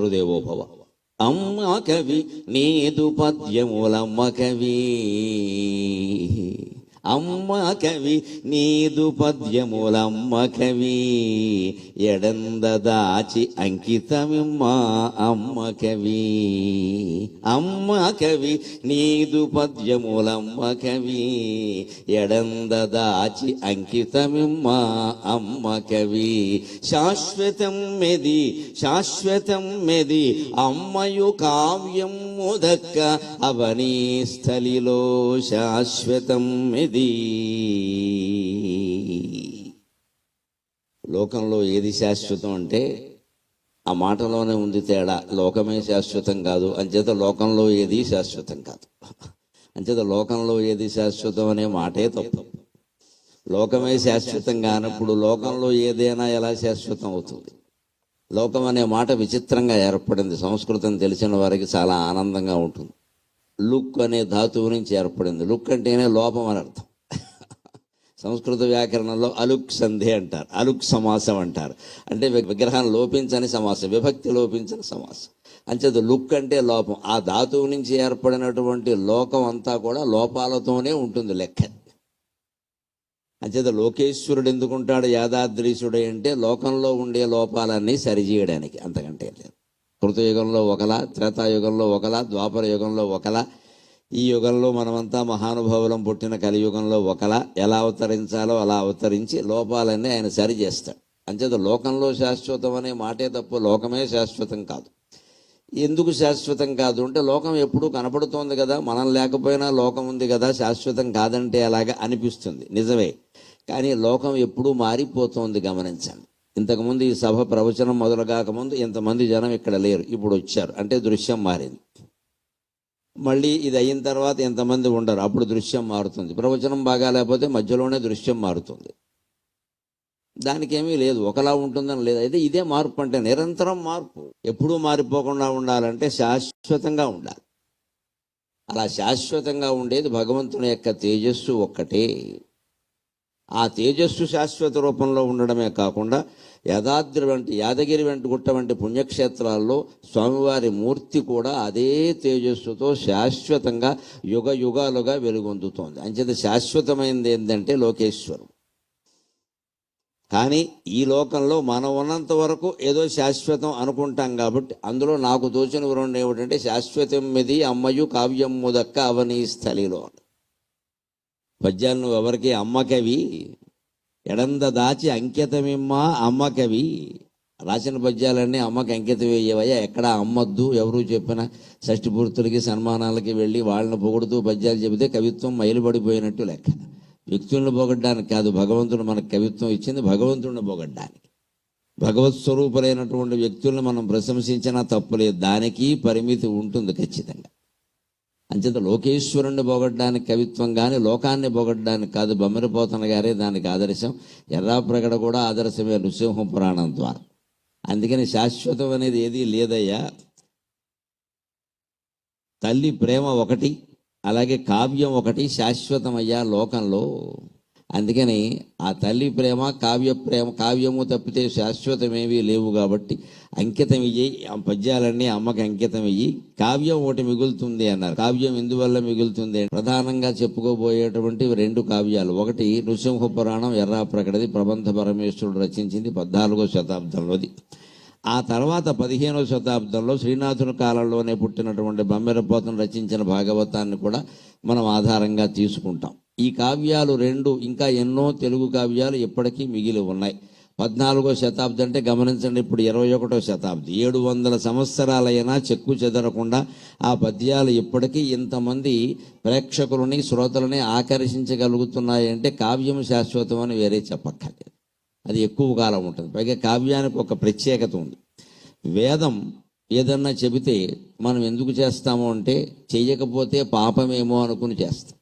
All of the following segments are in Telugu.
మాతృదేవోభవ. అమ్మ కవి నీదు పద్యములమ్మ కవి. అమ్మ కవి నీదు పద్యములమ్మ కవి ఎడంద దాచి అంకితమిమ్మ అమ్మ కవి అమ్మ కవి నీదు పద్యములమ్మ కవి ఎడంద దాచి అంకితమిమ్మ అమ్మ కవి శాశ్వతం మెది శాశ్వతం మెది అమ్మయు కావ్యం ముదక్క అవనీ స్థలిలో శాశ్వతం మెది లోకంలో ఏది శాశ్వతం అంటే ఆ మాటలోనే ఉంది తేడా. లోకమే శాశ్వతం కాదు. అంచేత లోకంలో ఏది శాశ్వతం కాదు. అంచేత లోకంలో ఏది శాశ్వతం అనే మాటే తప్పు. లోకమే శాశ్వతం కానప్పుడు లోకంలో ఏదైనా ఎలా శాశ్వతం అవుతుంది? లోకం అనే మాట విచిత్రంగా ఏర్పడింది. సంస్కృతం తెలిసిన వారికి చాలా ఆనందంగా ఉంటుంది. లుక్ అనే ధాతువు నుంచి ఏర్పడింది. లుక్ అంటేనే లోపం అని అర్థం. సంస్కృత వ్యాకరణంలో అలుక్ సంధి అంటారు. అలుక్ సమాసం అంటారు. అంటే విగ్రహాన్ని విగ్రహం లోపించని సమాసం విభక్తి లోపించని సమాసం. అంచేత లుక్ అంటే లోపం. ఆ ధాతువు నుంచి ఏర్పడినటువంటి లోకం అంతా కూడా లోపాలతోనే ఉంటుంది లెక్క. అంచేత లోకేశ్వరుడు ఎందుకుంటాడు? యాదాద్రీశుడే అంటే లోకంలో ఉండే లోపాలన్నీ సరిచేయడానికి అంతకంటే లేదు. కృతయుగంలో ఒకలా త్రేతాయుగంలో ఒకలా ద్వాపర యుగంలో ఒకలా ఈ యుగంలో మనమంతా మహానుభావులం పుట్టిన కలియుగంలో ఒకలా ఎలా అవతరించాలో అలా అవతరించి లోపాలన్నీ ఆయన సరి చేస్తాడు. అంచేత లోకంలో శాశ్వతం అనే మాటే తప్ప లోకమే శాశ్వతం కాదు. ఎందుకు శాశ్వతం కాదు? అంటే లోకం ఎప్పుడూ కనపడుతోంది కదా మనం లేకపోయినా లోకం ఉంది కదా శాశ్వతం కాదంటే అలాగా అనిపిస్తుంది? నిజమే. కానీ లోకం ఎప్పుడూ మారిపోతోంది గమనించండి. ఇంతకుముందు ఈ సభ ప్రవచనం మొదలుగాకముందు ఇంతమంది జనం ఇక్కడ లేరు ఇప్పుడు వచ్చారు. అంటే దృశ్యం మారింది. మళ్ళీ ఇది అయిన తర్వాత ఎంతమంది ఉండరు. అప్పుడు దృశ్యం మారుతుంది. ప్రవచనం బాగా లేకపోతే మధ్యలోనే దృశ్యం మారుతుంది. దానికేమీ లేదు. ఒకలా ఉంటుందని లేదు. అయితే ఇదే మార్పు అంటే నిరంతరం మార్పు. ఎప్పుడూ మారిపోకుండా ఉండాలంటే శాశ్వతంగా ఉండాలి. అలా శాశ్వతంగా ఉండేది భగవంతుని యొక్క తేజస్సు ఒక్కటే. ఆ తేజస్సు శాశ్వత రూపంలో ఉండడమే కాకుండా యాదాద్రి వంటి యాదగిరి వెంట గుట్ట వంటి పుణ్యక్షేత్రాల్లో స్వామివారి మూర్తి కూడా అదే తేజస్సుతో శాశ్వతంగా యుగ యుగాలుగా వెలుగొందుతోంది. అంచేత శాశ్వతమైనది ఏంటంటే లోకేశ్వరం. కానీ ఈ లోకంలో మనం ఉన్నంత వరకు ఏదో శాశ్వతం అనుకుంటాం కాబట్టి అందులో నాకు తోచిన వివరణ ఏమిటంటే శాశ్వతం మీది అమ్మయు కావ్యం ముదక్క అవనీ స్థలిలో పద్యాలు నువ్వు ఎవరికి అమ్మకవి ఎడంద దాచి అంకితమిమ్మ అమ్మకవి రాసిన పద్యాలన్నీ అమ్మకి అంకితం వేయవయ్యా ఎక్కడ అమ్మద్దు ఎవరు చెప్పిన. షష్టి పూర్తులకి సన్మానాలకి వెళ్ళి వాళ్ళని పొగుడుతూ పద్యాలు చెబితే కవిత్వం మైలుపడిపోయినట్టు లెక్క వ్యక్తులను పొగడ్డానికి కాదు భగవంతుడు మనకు కవిత్వం ఇచ్చింది భగవంతుడిని పొగడ్డానికి. భగవత్ స్వరూపులైనటువంటి వ్యక్తులను మనం ప్రశంసించినా తప్పులేదు దానికి పరిమితి ఉంటుంది ఖచ్చితంగా. అంచేత లోకేశ్వరుణ్ణి పోగొట్టడానికి కవిత్వం కానీ లోకాన్ని పోగొట్టడానికి కాదు బొమ్మరిపోతన గారే దానికి ఆదర్శం. ఎర్రాప్రగడ కూడా ఆదర్శమే నృసింహ పురాణం ద్వారా. అందుకని శాశ్వతం అనేది ఏదీ లేదయ్యా. తల్లి ప్రేమ ఒకటి అలాగే కావ్యం ఒకటి శాశ్వతమయ్యా లోకంలో. అందుకని ఆ తల్లి ప్రేమ కావ్య ప్రేమ కావ్యము తప్పితే శాశ్వతమేవి లేవు కాబట్టి అంకితం ఇయ్యి ఆ పద్యాలన్నీ అమ్మకి అంకితం ఇయ్యి కావ్యం ఒకటి మిగులుతుంది అన్నారు. కావ్యం ఎందువల్ల మిగులుతుంది? ప్రధానంగా చెప్పుకోబోయేటువంటి రెండు కావ్యాలు. ఒకటి నృసింహ పురాణం ఎర్రా ప్రకటది ప్రబంధ పరమేశ్వరుడు రచించింది పద్నాలుగో శతాబ్దంలోది. ఆ తర్వాత పదిహేనవ శతాబ్దంలో శ్రీనాథుని కాలంలోనే పుట్టినటువంటి బమ్మెరపోతను రచించిన భాగవతాన్ని కూడా మనం ఆధారంగా తీసుకుంటాం. ఈ కావ్యాలు రెండు ఇంకా ఎన్నో తెలుగు కావ్యాలు ఇప్పటికీ మిగిలి ఉన్నాయి. పద్నాలుగో శతాబ్ది అంటే గమనించండి ఇప్పుడు ఇరవై ఒకటో శతాబ్ది. ఏడు వందల సంవత్సరాలైనా చెక్కు చెదరకుండా ఆ పద్యాలు ఇప్పటికీ ఇంతమంది ప్రేక్షకులని శ్రోతలని ఆకర్షించగలుగుతున్నాయంటే కావ్యం శాశ్వతం అని వేరే చెప్పక్కర్లేదు. అది ఎక్కువ కాలం ఉంటుంది. పైగా కావ్యానికి ఒక ప్రత్యేకత ఉంది. వేదం ఏదన్నా చెబితే మనం ఎందుకు చేస్తాము అంటే చేయకపోతే పాపమేమో అనుకుని చేస్తాం.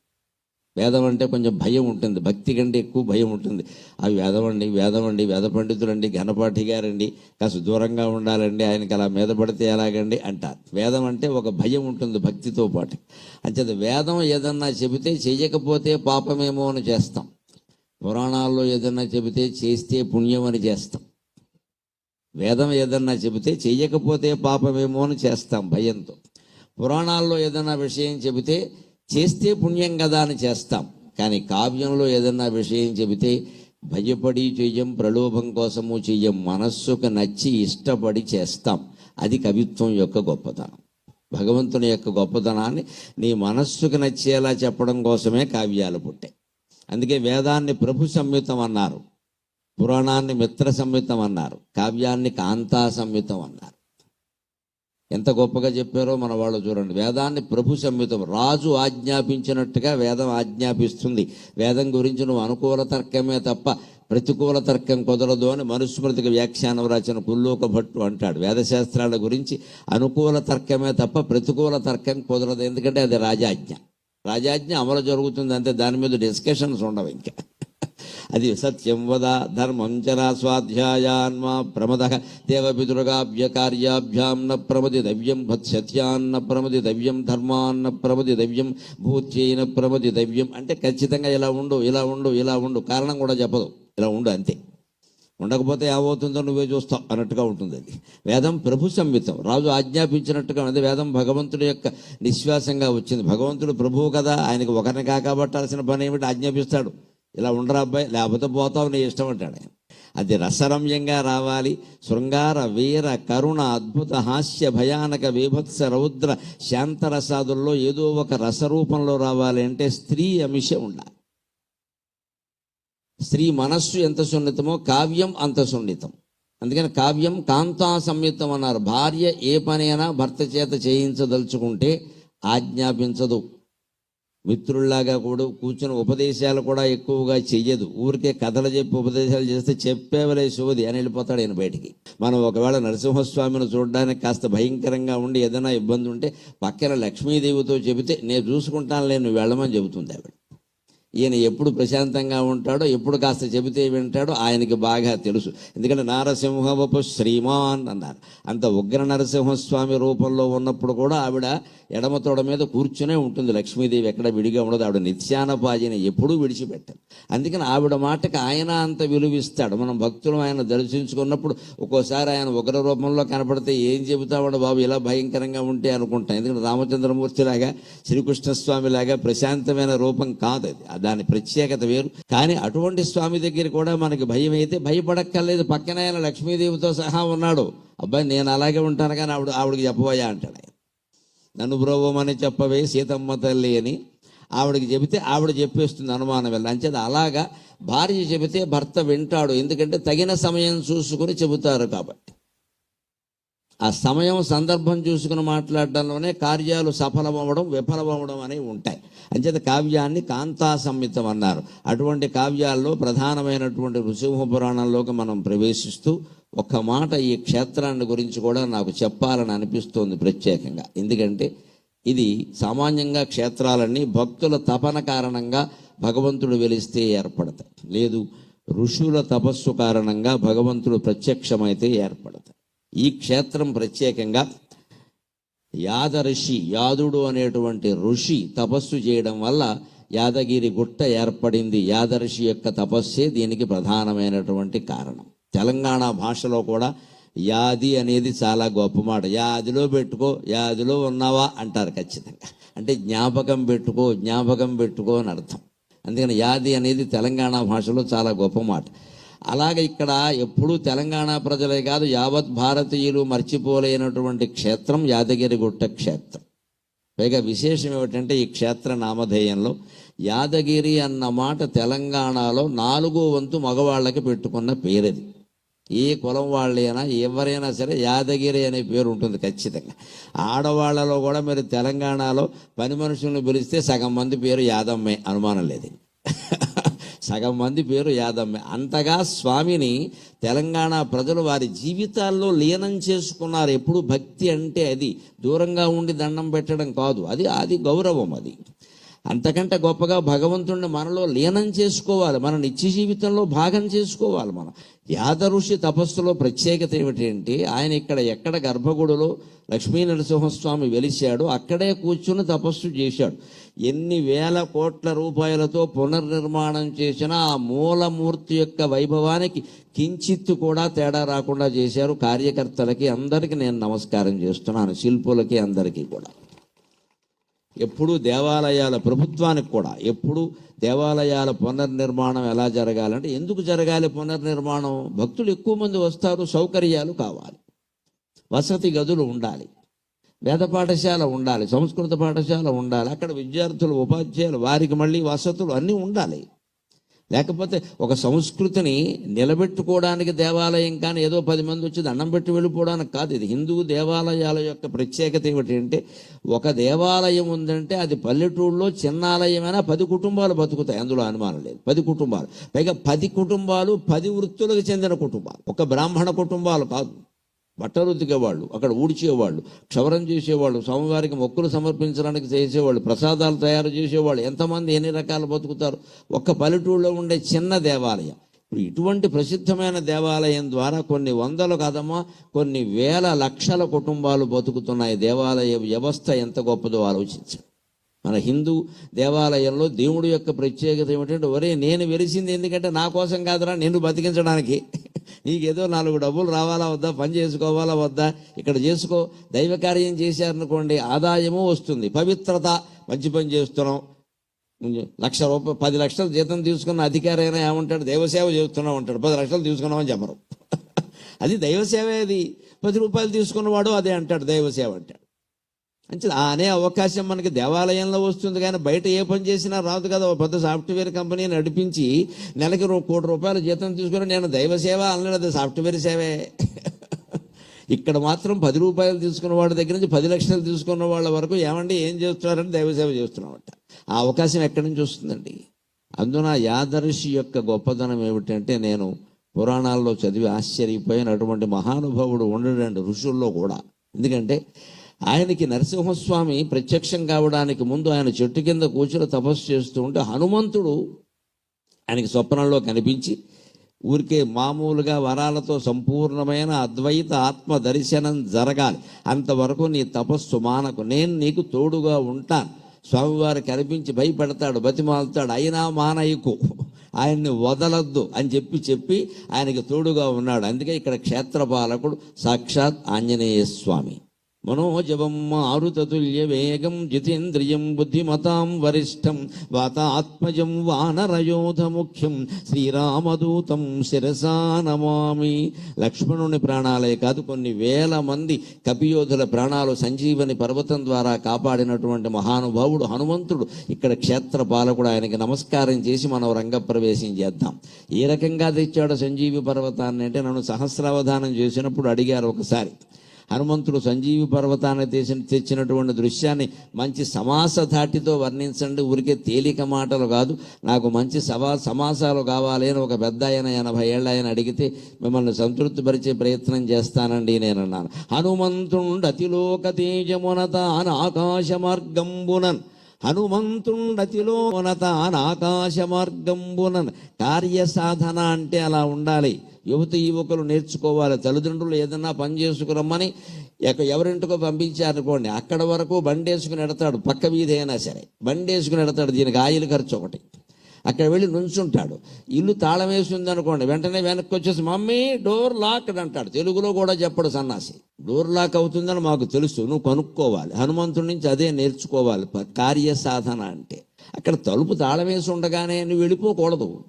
వేదం అంటే కొంచెం భయం ఉంటుంది. భక్తి కంటే ఎక్కువ భయం ఉంటుంది. అవి వేదమండి వేదమండి వేద పండితులండి ఘనపాఠి గారండి కాస్త దూరంగా ఉండాలండి ఆయనకి అలా మీద పడితే ఎలాగండి అంటారు వేదం అంటే ఒక భయం ఉంటుంది భక్తితో పాటు. అంచేత వేదం ఏదన్నా చెబితే చేయకపోతే పాపమేమో అని చేస్తాం. పురాణాల్లో ఏదన్నా చెబితే చేస్తే పుణ్యం అని చేస్తాం. వేదం ఏదన్నా చెబితే చేయకపోతే పాపమేమో అని చేస్తాం భయంతో. పురాణాల్లో ఏదన్నా విషయం చెబితే చేస్తే పుణ్యం కదా అని చేస్తాం. కానీ కావ్యంలో ఏదన్నా విషయం చెబితే భయపడి చెయ్యం ప్రలోభం కోసము చెయ్యం మనస్సుకు నచ్చి ఇష్టపడి చేస్తాం. అది కవిత్వం యొక్క గొప్పతనం. భగవంతుని యొక్క గొప్పతనాన్ని నీ మనస్సుకు నచ్చేలా చెప్పడం కోసమే కావ్యాలు పుట్టాయి. అందుకే వేదాన్ని ప్రభు సంయుతం అన్నారు. పురాణాన్ని మిత్ర సంయుతం అన్నారు. కావ్యాన్ని కాంతా సంయుతం అన్నారు. ఎంత గొప్పగా చెప్పారో మన వాళ్ళు చూడండి. వేదాన్ని ప్రభు సంయుతం రాజు ఆజ్ఞాపించినట్టుగా వేదం ఆజ్ఞాపిస్తుంది. వేదం గురించి నువ్వు అనుకూల తర్కమే తప్ప ప్రతికూల తర్కం కుదరదు అని మనుస్మృతికి వ్యాఖ్యానం రాసిన కుల్లూక భట్టు అంటాడు. వేదశాస్త్రాల గురించి అనుకూల తర్కమే తప్ప ప్రతికూల తర్కం కుదరదు. ఎందుకంటే అది రాజాజ్ఞ. రాజాజ్ఞ అమలు జరుగుతుంది అంతే దాని మీద డిస్కషన్స్ ఉండవు ఇంకా. అది సత్యం వద ధర్మం చరా స్వాధ్యాయాన్మా ప్రమద దేవపితృగాభ్యకార్యాభ్యాం న ప్రమది దవ్యం భత్సత్యాన్న ప్రమది దవ్యం ధర్మాన్న ప్రమది దవ్యం భూత్యైన ప్రమది దవ్యం. అంటే ఖచ్చితంగా ఇలా ఉండు ఇలా ఉండు ఇలా ఉండు. కారణం కూడా చెప్పదు. ఇలా ఉండు అంతే. ఉండకపోతే ఏమవుతుందో నువ్వే చూస్తావు అన్నట్టుగా ఉంటుంది అది వేదం ప్రభు సంహితం రాజు ఆజ్ఞాపించినట్టుగా ఉంది వేదం భగవంతుడి యొక్క నిశ్వాసంగా వచ్చింది. భగవంతుడు ప్రభువు కదా. ఆయనకు ఒకరిని కాకబట్టాల్సిన పని ఏమిటి? ఆజ్ఞాపిస్తాడు. ఇలా ఉండరా అబ్బాయి? లేకపోతే పోతావు నీ ఇష్టం అంటాడు. అది రసరమ్యంగా రావాలి. శృంగార వీర కరుణ అద్భుత హాస్య భయానక విభత్స రౌద్ర శాంతరసాదుల్లో ఏదో ఒక రసరూపంలో రావాలి అంటే స్త్రీ అంశం ఉండాలి. స్త్రీ మనస్సు ఎంత సున్నితమో కావ్యం అంత సున్నితం. అందుకని కావ్యం కాంతా సంయుక్తం అన్నారు భార్య ఏ పనైనా భర్త చేత చేయించదలుచుకుంటే ఆజ్ఞాపించదు. మిత్రుల్లాగా కూడా కూర్చుని ఉపదేశాలు కూడా ఎక్కువగా చెయ్యదు. ఊరికే కథలు చెప్పి ఉపదేశాలు చేస్తే చెప్పేవలే శోధి అని వెళ్ళిపోతాడు ఆయన బయటికి. మనం ఒకవేళ నరసింహస్వామిని చూడడానికి కాస్త భయంకరంగా ఉండి ఏదైనా ఇబ్బంది ఉంటే పక్కన లక్ష్మీదేవితో చెబితే నేను చూసుకుంటాను నేను వెళ్ళమని చెబుతుంది ఆవిడ. ఈయన ఎప్పుడు ప్రశాంతంగా ఉంటాడో ఎప్పుడు కాస్త చెబితే వింటాడో ఆయనకి బాగా తెలుసు. ఎందుకంటే నారసింహవపు శ్రీమాన్ అన్నారు. అంత ఉగ్ర నరసింహస్వామి రూపంలో ఉన్నప్పుడు కూడా ఆవిడ ఎడమ తోడ మీద కూర్చునే ఉంటుంది. లక్ష్మీదేవి ఎక్కడ విడిగా ఉండదు. ఆవిడ నిత్యానపాజిని ఎప్పుడూ విడిచిపెట్టారు అందుకని ఆవిడ మాటకి ఆయన అంత విలువిస్తాడు. మనం భక్తులు ఆయన దర్శించుకున్నప్పుడు ఒక్కోసారి ఆయన ఉగ్ర రూపంలో కనపడితే ఏం చెబుతావాడు బాబు? ఇలా భయంకరంగా ఉంటే అనుకుంటాం. ఎందుకంటే రామచంద్రమూర్తి లాగా శ్రీకృష్ణస్వామి లాగా ప్రశాంతమైన రూపం కాదు అది. దాని ప్రత్యేకత వేరు. కానీ అటువంటి స్వామి దగ్గర కూడా మనకి భయం అయితే భయపడక్కర్లేదు. పక్కన ఆయన లక్ష్మీదేవితో సహా ఉన్నాడు. అబ్బాయి నేను అలాగే ఉంటాను కానీ ఆవిడ ఆవిడకి చెప్పబోయా అంటాడు ఆయన. నన్ను బ్రోవమని చెప్పవే సీతమ్మ తల్లి అని ఆవిడకి చెబితే ఆవిడ చెప్పేస్తుంది అనుమానం వెళ్ళి. అంచేది అలాగా భార్య చెబితే భర్త వింటాడు. ఎందుకంటే తగిన సమయం చూసుకుని చెబుతారు కాబట్టి. ఆ సమయం సందర్భం చూసుకుని మాట్లాడడంలోనే కార్యాలు సఫలమవ్వడం విఫలమవ్వడం అనేవి ఉంటాయి. అంచేత కావ్యాన్ని కాంతా సంహితం అన్నారు. అటువంటి కావ్యాల్లో ప్రధానమైనటువంటి నృసింహ పురాణంలోకి మనం ప్రవేశిస్తూ ఒక్క మాట ఈ క్షేత్రాన్ని గురించి కూడా నాకు చెప్పాలని అనిపిస్తోంది ప్రత్యేకంగా. ఎందుకంటే ఇది సామాన్యంగా క్షేత్రాలన్నీ భక్తుల తపన కారణంగా భగవంతుడు వెలిస్తే ఏర్పడతాయి. లేదు ఋషుల తపస్సు కారణంగా భగవంతుడు ప్రత్యక్షమైతే ఏర్పడతాయి. ఈ క్షేత్రం ప్రత్యేకంగా యాదఋషి యాదుడు అనేటువంటి ఋషి తపస్సు చేయడం వల్ల యాదగిరి గుట్ట ఏర్పడింది. యాదర్షి యొక్క తపస్సే దీనికి ప్రధానమైనటువంటి కారణం. తెలంగాణ భాషలో కూడా యాది అనేది చాలా గొప్ప మాట. యాదిలో పెట్టుకో యాదిలో ఉన్నావా అంటారు ఖచ్చితంగా. అంటే జ్ఞాపకం పెట్టుకో జ్ఞాపకం పెట్టుకో అని అర్థం. అందుకని యాది అనేది తెలంగాణ భాషలో చాలా గొప్ప మాట. అలాగే ఇక్కడ ఎప్పుడూ తెలంగాణ ప్రజలే కాదు యావత్ భారతీయులు మర్చిపోలేనటువంటి క్షేత్రం యాదగిరిగుట్ట క్షేత్రం. పైగా విశేషం ఏమిటంటే ఈ క్షేత్ర నామధేయంలో యాదగిరి అన్న మాట తెలంగాణలో నాలుగో వంతు మగవాళ్ళకి పెట్టుకున్న పేరది. ఏ కులం వాళ్ళైనా ఎవరైనా సరే యాదగిరి అనే పేరు ఉంటుంది ఖచ్చితంగా. ఆడవాళ్ళలో కూడా మీరు తెలంగాణలో పని మనుషులను పిలిస్తే సగం మంది పేరు యాదమ్మే అనుమానం లేదు. సగం మంది పేరు యాదమ్మే. అంతగా స్వామిని తెలంగాణ ప్రజలు వారి జీవితాల్లో లీనం చేసుకున్నారు. ఎప్పుడు భక్తి అంటే అది. దూరంగా ఉండి దండం పెట్టడం కాదు. అది అది గౌరవం అది. అంతకంటే గొప్పగా భగవంతుడిని మనలో లీనం చేసుకోవాలి. మన నిత్య జీవితంలో భాగం చేసుకోవాలి మనం. యాదఋషి తపస్సులో ప్రత్యేకత ఏమిటంటే ఆయన ఇక్కడ ఎక్కడ గర్భగుడిలో లక్ష్మీ నరసింహస్వామి వెలిశాడు అక్కడే కూర్చుని తపస్సు చేశాడు. ఎన్ని వేల కోట్ల రూపాయలతో పునర్నిర్మాణం చేసిన ఆ మూలమూర్తి యొక్క వైభవానికి కించిత్తు కూడా తేడా రాకుండా చేశారు. కార్యకర్తలకి అందరికీ నేను నమస్కారం చేస్తున్నాను. శిల్పులకి అందరికీ కూడా. ఎప్పుడు దేవాలయాల ప్రభుత్వానికి కూడా ఎప్పుడు దేవాలయాల పునర్నిర్మాణం ఎలా జరగాలంటే ఎందుకు జరగాలి పునర్నిర్మాణం? భక్తులు ఎక్కువ మంది వస్తారు సౌకర్యాలు కావాలి. వసతి గదులు ఉండాలి. వేద పాఠశాల ఉండాలి సంస్కృత పాఠశాల ఉండాలి అక్కడ విద్యార్థులు ఉపాధ్యాయులు వారికి మళ్ళీ వసతులు అన్నీ ఉండాలి. లేకపోతే ఒక సంస్కృతిని నిలబెట్టుకోవడానికి దేవాలయం కానీ ఏదో పది మంది వచ్చి దండం పెట్టి వెళ్ళిపోవడానికి కాదు. ఇది హిందూ దేవాలయాల యొక్క ప్రత్యేకత ఏమిటంటే ఒక దేవాలయం ఉందంటే అది పల్లెటూరులో చిన్నాలయమైనా పది కుటుంబాలు బతుకుతాయి. అందులో అనుమానం లేదు. పది కుటుంబాలు. పైగా పది కుటుంబాలు పది వృత్తులకు చెందిన కుటుంబాలు. ఒక బ్రాహ్మణ కుటుంబాలు కాదు. బట్టరుతికేవాళ్ళు అక్కడ ఊడ్చేవాళ్ళు క్షవరం చేసేవాళ్ళు స్వామివారికి మొక్కులు సమర్పించడానికి చేసేవాళ్ళు ప్రసాదాలు తయారు చేసేవాళ్ళు ఎంతమంది ఎన్ని రకాలు బతుకుతారు? ఒక్క పల్లెటూరులో ఉండే చిన్న దేవాలయం. ఇప్పుడు ఇటువంటి ప్రసిద్ధమైన దేవాలయం ద్వారా కొన్ని వందలు కాదమ్మా కొన్ని వేల లక్షల కుటుంబాలు బతుకుతున్నాయి. దేవాలయ వ్యవస్థ ఎంత గొప్పదో ఆలోచించండి. మన హిందూ దేవాలయంలో దేవుడి యొక్క ప్రత్యేకత ఏమిటంటే ఒరే నేను వెలిసింది ఎందుకంటే నా కోసం కాదురా నిన్ను బతికించడానికి. నీకేదో నాలుగు డబ్బులు రావాలా వద్దా పని చేసుకోవాలా వద్దా ఇక్కడ చేసుకో. దైవ కార్యం చేశారనుకోండి ఆదాయము వస్తుంది. పవిత్రత మంచి పని చేస్తున్నాం. లక్ష రూపాయలు పది లక్షలు జీతం తీసుకున్న అధికారి అయినా ఏమంటాడు? దైవసేవ చేస్తున్నాం అంటాడు. పది లక్షలు తీసుకున్నామని చెప్పరు. అది దైవసేవ అది. పది రూపాయలు తీసుకున్నవాడు అదే అంటాడు దైవసేవ అంటాడు. అంటే అనే అవకాశం మనకి దేవాలయంలో వస్తుంది కానీ బయట ఏ పని చేసినా రాదు కదా. ఒక పెద్ద సాఫ్ట్వేర్ కంపెనీ నడిపించి నెలకి కోటి రూపాయలు జీతం తీసుకుని నేను దైవ సేవ అనలేదు అది సాఫ్ట్వేర్ సేవే. ఇక్కడ మాత్రం పది రూపాయలు తీసుకున్న వాడి దగ్గర నుంచి పది లక్షలు తీసుకున్న వాళ్ళ వరకు ఏమండి ఏం చేస్తున్నారని దైవ సేవ చేస్తున్నామంట. ఆ అవకాశం ఎక్కడి నుంచి వస్తుందండి? అందున యాదర్శి యొక్క గొప్పతనం ఏమిటంటే నేను పురాణాల్లో చదివి ఆశ్చర్యపోయినటువంటి మహానుభావుడు ఉండడండి ఋషుల్లో కూడా. ఎందుకంటే ఆయనకి నరసింహస్వామి ప్రత్యక్షం కావడానికి ముందు ఆయన చెట్టు కింద కూర్చుని తపస్సు చేస్తూ ఉంటే హనుమంతుడు ఆయనకి స్వప్నంలో కనిపించి ఊరికే మామూలుగా వరాలతో సంపూర్ణమైన అద్వైత ఆత్మ దర్శనం జరగాలి. అంతవరకు నీ తపస్సు మానకు. నేను నీకు తోడుగా ఉంటాను. స్వామివారు కనిపించి భయపెడతాడు బతిమాలుతాడు అయినా మానయ్యకు ఆయన్ని వదలద్దు అని చెప్పి చెప్పి ఆయనకి తోడుగా ఉన్నాడు. అందుకే ఇక్కడ క్షేత్రపాలకుడు సాక్షాత్ ఆంజనేయ స్వామి. మనోజవం మారుతతుల్య వేగం జితేంద్రియం బుద్ధిమతాం వరిష్టం వాతాత్మజం వానరయోధ ముఖ్యం శ్రీరామదూతం శిరసా నమామి. లక్ష్మణుని ప్రాణాలే కాదు కొన్ని వేల మంది కపియోధుల ప్రాణాలు సంజీవని పర్వతం ద్వారా కాపాడినటువంటి మహానుభావుడు హనుమంతుడు. ఇక్కడ క్షేత్ర పాలకుడు ఆయనకి నమస్కారం చేసి మనం రంగప్రవేశం చేద్దాం. ఏ రకంగా తెచ్చాడు సంజీవి పర్వతాన్ని అంటే నన్ను సహస్రావధానం చేసినప్పుడు అడిగారు ఒకసారి. హనుమంతుడు సంజీవి పర్వతాన్ని తెచ్చిన తెచ్చినటువంటి దృశ్యాన్ని మంచి సమాస ధాటితో వర్ణించండి. ఊరికే తేలిక మాటలు కాదు. నాకు మంచి సవా సమాసాలు కావాలి అని ఒక పెద్ద ఆయన ఎనభై ఏళ్ళ ఆయన అడిగితే మిమ్మల్ని సంతృప్తిపరిచే ప్రయత్నం చేస్తానండి నేను అన్నాను హనుమంతుండు అతిలోక తేజమున తాను ఆకాశ మార్గంబునన్ హనుమంతుండతిలో తాను ఆకాశ మార్గంబునన్ కార్య సాధన అంటే అలా ఉండాలి. యువత యువకులు నేర్చుకోవాలి. తల్లిదండ్రులు ఏదన్నా పని చేసుకురమ్మని ఎవరింటికో పంపించారనుకోండి అక్కడ వరకు బండి వేసుకుని ఎడతాడు. పక్క వీధి అయినా సరే బండి వేసుకుని ఎడతాడు. దీనికి ఆయిల్ ఖర్చు ఒకటి. అక్కడ వెళ్ళి నుంచుంటాడు. ఇల్లు తాళం వేసి ఉందనుకోండి వెంటనే వెనక్కి వచ్చేసి మమ్మీ డోర్ లాక్డ్ అంటాడు. తెలుగులో కూడా చెప్పడు సన్నాసి. డోర్ లాక్ అవుతుందని మాకు తెలుసు. నువ్వు కనుక్కోవాలి. హనుమంతుడి నుంచి అదే నేర్చుకోవాలి. కార్య సాధన అంటే. అక్కడ తలుపు తాళం వేసి ఉండగానే నువ్వు వెళ్ళిపోకూడదు.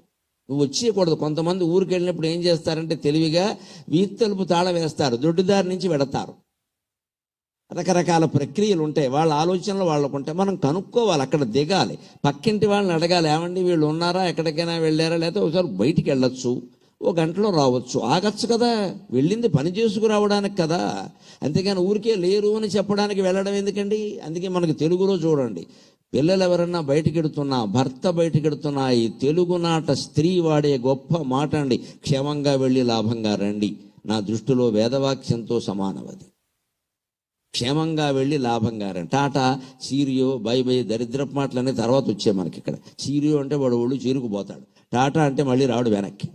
నువ్వు వచ్చేయకూడదు కొంతమంది ఊరికి వెళ్ళినప్పుడు ఏం చేస్తారంటే తెలివిగా వీధి తలుపు తాళం వేస్తారు. దొడ్డుదారి నుంచి వెడతారు. రకరకాల ప్రక్రియలు ఉంటాయి. వాళ్ళ ఆలోచనలు వాళ్ళకు ఉంటాయి. మనం కనుక్కోవాలి అక్కడ దిగాలి. పక్కింటి వాళ్ళని అడగాలి ఏమండి వీళ్ళు ఉన్నారా? ఎక్కడికైనా వెళ్ళారా? లేకపోతే ఒకసారి బయటికి వెళ్ళొచ్చు. ఓ గంటలో రావచ్చు. ఆగచ్చు కదా. వెళ్ళింది పని చేసుకురావడానికి కదా. అంతేగాని ఊరికే లేరు అని చెప్పడానికి వెళ్ళడం ఎందుకండి? అందుకే మనకి తెలుగులో చూడండి. పిల్లలు ఎవరన్నా బయటకెడుతున్నా భర్త బయటకెడుతున్నాయి ఈ తెలుగునాట స్త్రీ వాడే గొప్ప మాట అండి క్షేమంగా వెళ్ళి లాభంగా రండి. నా దృష్టిలో వేదవాక్యంతో సమానమది. క్షేమంగా వెళ్ళి లాభంగా రండి. టాటా సీరియో బై బై దరిద్రపు మాటలన్నీ తర్వాత వచ్చాయి మనకి ఇక్కడ సీరియో అంటే వాడు ఒళ్ళు చీరుకుపోతాడు. టాటా అంటే మళ్ళీ రాడు వెనక్కి.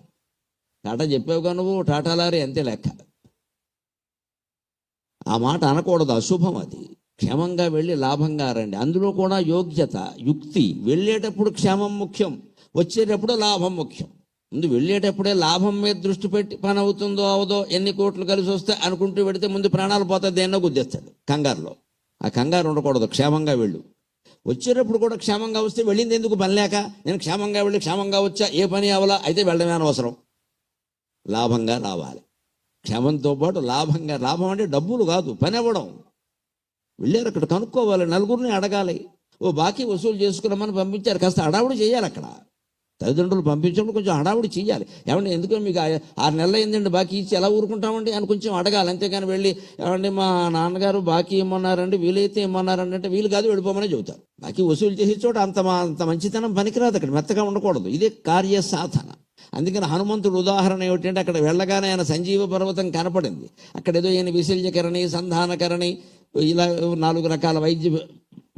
టాటా చెప్పావుగా నువ్వు? టాటా లారీ అంతే లెక్క. ఆ మాట అనకూడదు. అశుభం అది క్షేమంగా వెళ్ళి లాభంగా రండి. అందులో కూడా యోగ్యత యుక్తి. వెళ్ళేటప్పుడు క్షేమం ముఖ్యం. వచ్చేటప్పుడు లాభం ముఖ్యం. ముందు వెళ్ళేటప్పుడే లాభం మీద దృష్టి పెట్టి పని అవుతుందో అవదో ఎన్ని కోట్లు కలిసి వస్తే అనుకుంటూ పెడితే ముందు ప్రాణాలు పోతాయి దేన్నో గుద్దేస్తాడు కంగారులో. ఆ కంగారు ఉండకూడదు. క్షేమంగా వెళ్ళు. వచ్చేటప్పుడు కూడా క్షేమంగా వస్తే వెళ్ళింది ఎందుకు పని లేక? నేను క్షేమంగా వెళ్ళి క్షేమంగా వచ్చా? ఏ పని అవలా? అయితే వెళ్ళడమే అనవసరం. లాభంగా రావాలి. క్షేమంతో పాటు లాభంగా లాభం అంటే డబ్బులు కాదు పని అవ్వడం. వెళ్ళారు అక్కడ కనుక్కోవాలి నలుగురిని అడగాలి. ఓ బాకీ వసూలు చేసుకున్నామని పంపించారు. కాస్త హడావుడి చేయాలి అక్కడ. తల్లిదండ్రులు పంపించినప్పుడు కొంచెం హడావుడి చేయాలి. ఏమంటే ఎందుకో మీకు ఆరు నెలలు అయిందండి బాకీ ఇచ్చి ఎలా ఊరుకుంటామండి అని కొంచెం అడగాలి. అంతేగాని వెళ్ళి ఏమండి మా నాన్నగారు బాకీ ఇమ్మన్నారండి వీలైతే ఇమ్మన్నారండి అంటే వీలు కాదు వెళ్ళిపోమని చెబుతారు. బాకీ వసూలు చేసే చోట అంత మా- అంత మంచితనం పనికిరాదు అక్కడ మెత్తగా ఉండకూడదు. ఇదే కార్య సాధన. అందుకని హనుమంతుడు ఉదాహరణ ఏమిటంటే అక్కడ వెళ్ళగానే ఆయన సంజీవ పర్వతం కనపడింది. అక్కడ ఏదో ఈయన విశల్యకరణి సంధానకరణి ఇలా నాలుగు రకాల వైద్య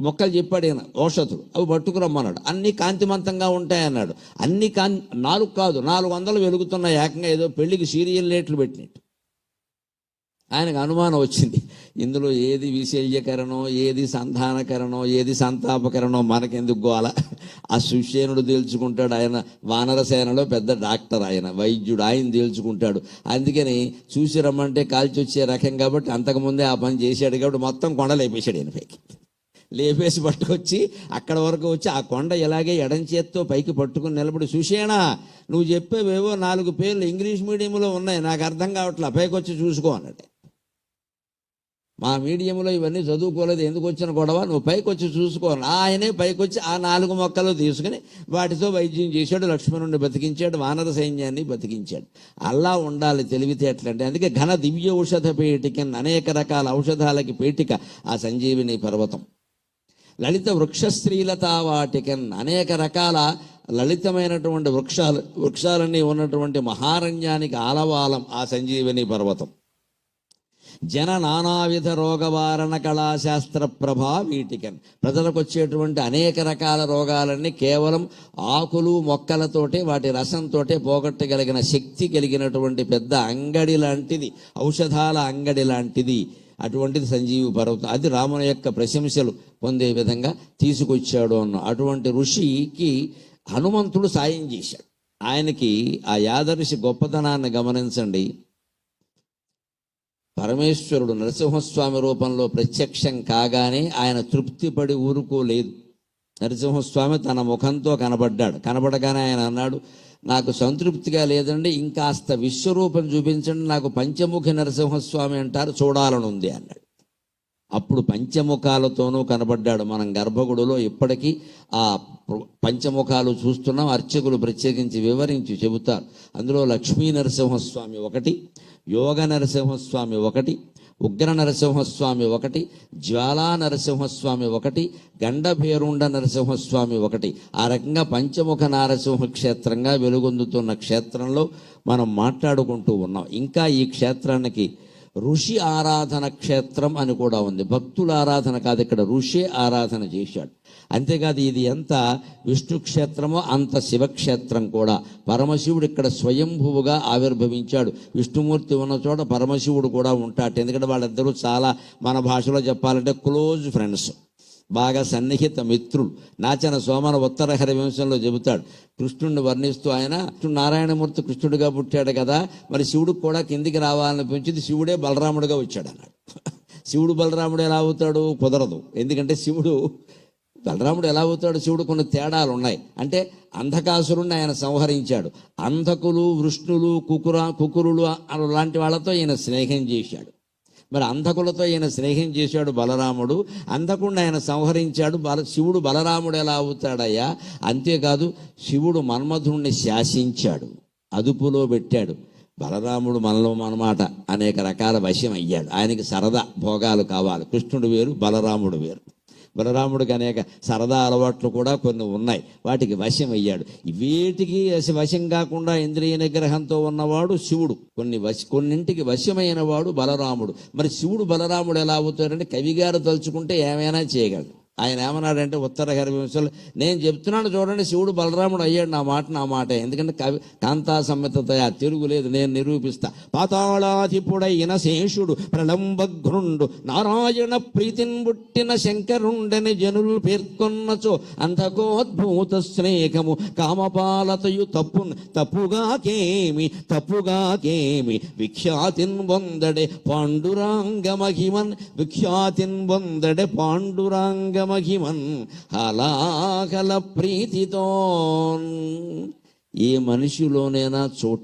మొక్కలు చెప్పాడు ఈయన ఔషధులు అవి పట్టుకురమ్మన్నాడు. అన్ని కాంతిమంతంగా ఉంటాయన్నాడు. అన్ని కాంతి నాలుగు కాదు నాలుగు వందలు వెలుగుతున్నాయి. ఏకంగా ఏదో పెళ్ళికి సీరియల్ లేట్లు పెట్టినట్టు. ఆయనకు అనుమానం వచ్చింది. ఇందులో ఏది విశల్యకరణో ఏది సంధానకరణో ఏది సంతాపకరణో మనకెందుకు గోల? ఆ సుషేనుడు తేల్చుకుంటాడు. ఆయన వానరసేనలో పెద్ద డాక్టర్ ఆయన వైద్యుడు. ఆయన తేల్చుకుంటాడు. అందుకని చూసి రమ్మంటే కాల్చి వచ్చే రకం కాబట్టి అంతకుముందే ఆ పని చేశాడు కాబట్టి మొత్తం కొండ లేపేశాడు ఆయన పైకి. లేపేసి పట్టుకొచ్చి అక్కడ వరకు వచ్చి ఆ కొండ ఇలాగే ఎడం చేత్తో పైకి పట్టుకుని నిలబడి చూసేనా నువ్వు చెప్పేవేవో నాలుగు పేర్లు ఇంగ్లీష్ మీడియంలో ఉన్నాయి. నాకు అర్థం కావట్లే. పైకి వచ్చి చూసుకో అన్నట్టు మా మీడియంలో ఇవన్నీ చదువుకోలేదు ఎందుకు వచ్చిన గొడవ? నువ్వు పైకి వచ్చి చూసుకో. ఆయనే పైకి వచ్చి ఆ నాలుగు మొక్కలు తీసుకుని వాటితో వైద్యం చేశాడు లక్ష్మణుడిని బతికించాడు వానర సైన్యాన్ని బతికించాడు. అలా ఉండాలి తెలివితేటలంటే అందుకే ఘన దివ్య ఔషధ పేటిక అనేక రకాల ఔషధాలకి పేటిక ఆ సంజీవిని పర్వతం. లలిత వృక్షశ్రీలతా వాటికన్ అనేక రకాల లలితమైనటువంటి వృక్షాలు వృక్షాలన్నీ ఉన్నటువంటి మహారణ్యానికి ఆలవాలం ఆ సంజీవిని పర్వతం. జన నానావిధ రోగవారణ కళాశాస్త్ర ప్రభా వీటికన్. ప్రజలకు వచ్చేటువంటి అనేక రకాల రోగాలన్నీ కేవలం ఆకులు మొక్కలతోటే వాటి రసంతోటే పోగొట్టగలిగిన శక్తి కలిగినటువంటి పెద్ద అంగడి లాంటిది ఔషధాల అంగడి లాంటిది. అటువంటిది సంజీవి పర్వతం. అది రాముని యొక్క ప్రశంసలు పొందే విధంగా తీసుకొచ్చాడు అన్న. అటువంటి ఋషికి హనుమంతుడు సాయం చేశాడు. ఆయనకి ఆ యాదర్శి గొప్పతనాన్ని గమనించండి. పరమేశ్వరుడు నరసింహస్వామి రూపంలో ప్రత్యక్షం కాగానే ఆయన తృప్తిపడి ఊరుకోలేదు. నరసింహస్వామి తన ముఖంతో కనబడ్డాడు. కనబడగానే ఆయన అన్నాడు నాకు సంతృప్తిగా లేదండి ఇంకాస్త విశ్వరూపం చూపించండి నాకు పంచముఖి నరసింహస్వామి అంటారు చూడాలని ఉంది అన్నాడు. అప్పుడు పంచముఖాలతోనూ కనబడ్డాడు మనం గర్భగుడిలో ఇప్పటికీ ఆ పంచముఖాలు చూస్తున్నాం అర్చకులు ప్రత్యేకించి వివరించి చెబుతారు. అందులో లక్ష్మీ నరసింహస్వామి ఒకటి యోగ నరసింహస్వామి ఒకటి ఉగ్ర నరసింహస్వామి ఒకటి జ్వాలా నరసింహస్వామి ఒకటి గండభేరుండ నరసింహస్వామి ఒకటి. ఆ రకంగా పంచముఖ నరసింహ క్షేత్రంగా వెలుగొందుతున్న క్షేత్రంలో మనం మాట్లాడుకుంటూ ఉన్నాం. ఇంకా ఈ క్షేత్రానికి ఋషి ఆరాధన క్షేత్రం అని కూడా ఉంది. భక్తుల ఆరాధన కాదు ఇక్కడ ఋషి ఆరాధన చేశాడు. అంతేకాదు ఇది ఎంత విష్ణు క్షేత్రమో అంత శివక్షేత్రం కూడా. పరమశివుడు ఇక్కడ స్వయంభువుగా ఆవిర్భవించాడు. విష్ణుమూర్తి ఉన్న చోట పరమశివుడు కూడా ఉంటాడు. ఎందుకంటే వాళ్ళిద్దరూ చాలా మన భాషలో చెప్పాలంటే క్లోజ్ ఫ్రెండ్స్. బాగా సన్నిహిత మిత్రులు నాచన సోమన ఉత్తరహరి వింశంలో చెబుతాడు. కృష్ణుడిని వర్ణిస్తూ ఆయన నారాయణమూర్తి కృష్ణుడిగా పుట్టాడు కదా మరి శివుడికి కూడా కిందికి రావాలనిపించింది శివుడే బలరాముడిగా వచ్చాడు అన్నాడు శివుడు బలరాముడు ఎలా అవుతాడు? కుదరదు. ఎందుకంటే శివుడు బలరాముడు ఎలా అవుతాడు? శివుడు కొన్ని తేడాలు ఉన్నాయి. అంటే అంధకాసురుణ్ణి ఆయన సంహరించాడు. అంధకులు వృష్ణులు కుకుర కుకురులు లాంటి వాళ్ళతో ఈయన స్నేహం చేశాడు. మరి అంధకులతో ఈయన స్నేహం చేశాడు బలరాముడు. అంధకుండా ఆయన సంహరించాడు. బల శివుడు బలరాముడు ఎలా అవుతాడయ్యా? అంతేకాదు శివుడు మన్మధుణ్ణి శాసించాడు. అదుపులో పెట్టాడు. బలరాముడు మనలో మనమాట అనేక రకాల వశం అయ్యాడు. ఆయనకి సరదా భోగాలు కావాలి. కృష్ణుడు వేరు బలరాముడు వేరు. బలరాముడికి అనేక సరదా అలవాట్లు కూడా కొన్ని ఉన్నాయి. వాటికి వశం అయ్యాడు. వీటికి వశం కాకుండా ఇంద్రియ నిగ్రహంతో ఉన్నవాడు శివుడు. కొన్ని వశ కొన్నింటికి వశమైన వాడు బలరాముడు. మరి శివుడు బలరాముడు ఎలా అవుతాడంటే కవిగారు తలుచుకుంటే ఏమైనా చేయగలడు. ఆయన ఏమన్నాడంటే ఉత్తర హరివంశంలో నేను చెప్తున్నాను చూడండి శివుడు బలరాముడు అయ్యాడు నా మాట నా మాట. ఎందుకంటే కవి కాంతా సమ్మిత తిరుగులేదు నేను నిరూపిస్తా. పాతాళాధిపుడైన శేషుడు ప్రళంబఘ్నుండు నారాయణ ప్రీతిని బుట్టిన శంకరుండని జనులు పేర్కొన్నచో అంతకోద్భూత స్నేహము కామపాలతయు తప్పు తప్పుగాకేమి తప్పుగాకేమి విఖ్యాతిన్ వందడే పాండురాంగ మహిమన్ విఖ్యాతిన్ వందడే పాండురాంగ మహిమన్ హలాకల ప్రీతితో ఏ మనిషిలోనైనా చూ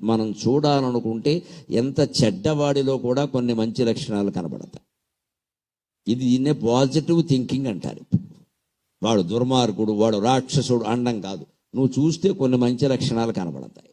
మనం చూడాలనుకుంటే ఎంత చెడ్డవాడిలో కూడా కొన్ని మంచి లక్షణాలు కనబడతాయి. ఇది దీన్నే పాజిటివ్ థింకింగ్ అంటారు. వాడు దుర్మార్గుడు వాడు రాక్షసుడు అండం కాదు. నువ్వు చూస్తే కొన్ని మంచి లక్షణాలు కనబడతాయి.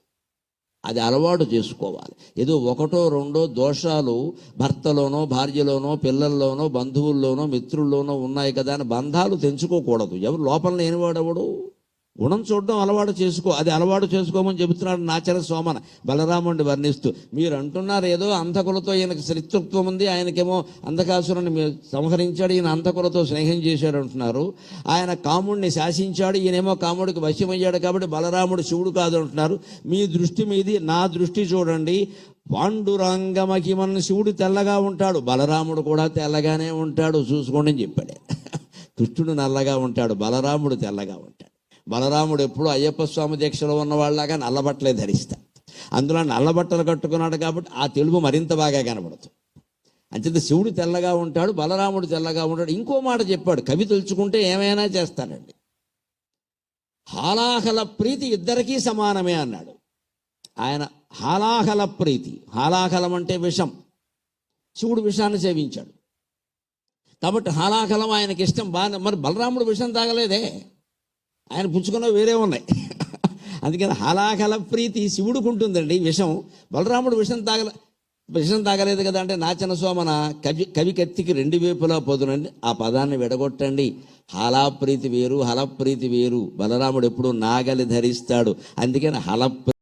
అది అలవాటు చేసుకోవాలి. ఏదో ఒకటో రెండో దోషాలు భర్తలోనో భార్యలోనో పిల్లల్లోనో బంధువుల్లోనో మిత్రుల్లోనో ఉన్నాయి కదా అని బంధాలు తెంచుకోకూడదు. ఎవరు లోపల లేనివాడెవడు? గుణం చూడడం అలవాటు చేసుకో అది అలవాటు చేసుకోమని చెబుతున్నాడు నాచర సోమన. బలరాముడిని వర్ణిస్తూ మీరు అంటున్నారు ఏదో అంధకులతో ఈయనకి శత్రుత్వం ఉంది ఆయనకేమో అంధకాసురుని సంహరించాడు ఈయన అంధకులతో స్నేహం చేశాడు అంటున్నారు. ఆయన కాముడిని శాసించాడు ఈయనేమో కాముడికి వశ్యమయ్యాడు కాబట్టి బలరాముడు శివుడు కాదు అంటున్నారు. మీ దృష్టి మీది నా దృష్టి చూడండి. పాండురంగ మన శివుడు తెల్లగా ఉంటాడు బలరాముడు కూడా తెల్లగానే ఉంటాడు చూసుకోండి అని చెప్పాడు. కృష్ణుడు నల్లగా ఉంటాడు బలరాముడు తెల్లగా ఉంటాడు. బలరాముడు ఎప్పుడు అయ్యప్ప స్వామి దీక్షలో ఉన్నవాళ్ళలాగా నల్లబట్టలే ధరిస్తాడు అందులో నల్లబట్టలు కట్టుకున్నాడు కాబట్టి ఆ తెలుగు మరింత బాగా కనబడుతుంది. అంచేత శివుడు తెల్లగా ఉంటాడు బలరాముడు తెల్లగా ఉంటాడు. ఇంకో మాట చెప్పాడు కవి తలుచుకుంటే ఏమైనా చేస్తాడండి హాలాహల ప్రీతి ఇద్దరికీ సమానమే అన్నాడు. ఆయన హాలాహల ప్రీతి హాలాహలం అంటే విషం. శివుడు విషాన్ని సేవించాడు. కాబట్టి హాలాహలం ఆయనకి ఇష్టం బాగా మరి బలరాముడు విషం తాగలేదే. ఆయన పుచ్చుకున్న వేరే ఉన్నాయి. అందుకని హలాహల ప్రీతి శివుడికి ఉంటుందండి విషం. బలరాముడు విషం తాగల విషం తాగలేదు కదా అంటే నాచన సోమన కవి కవి కత్తికి రెండు వేపులా పొదునండి. ఆ పదాన్ని విడగొట్టండి. హాలాప్రీతి వేరు హలప్రీతి వేరు. బలరాముడు ఎప్పుడు నాగలి ధరిస్తాడు. అందుకని హలప్రీతి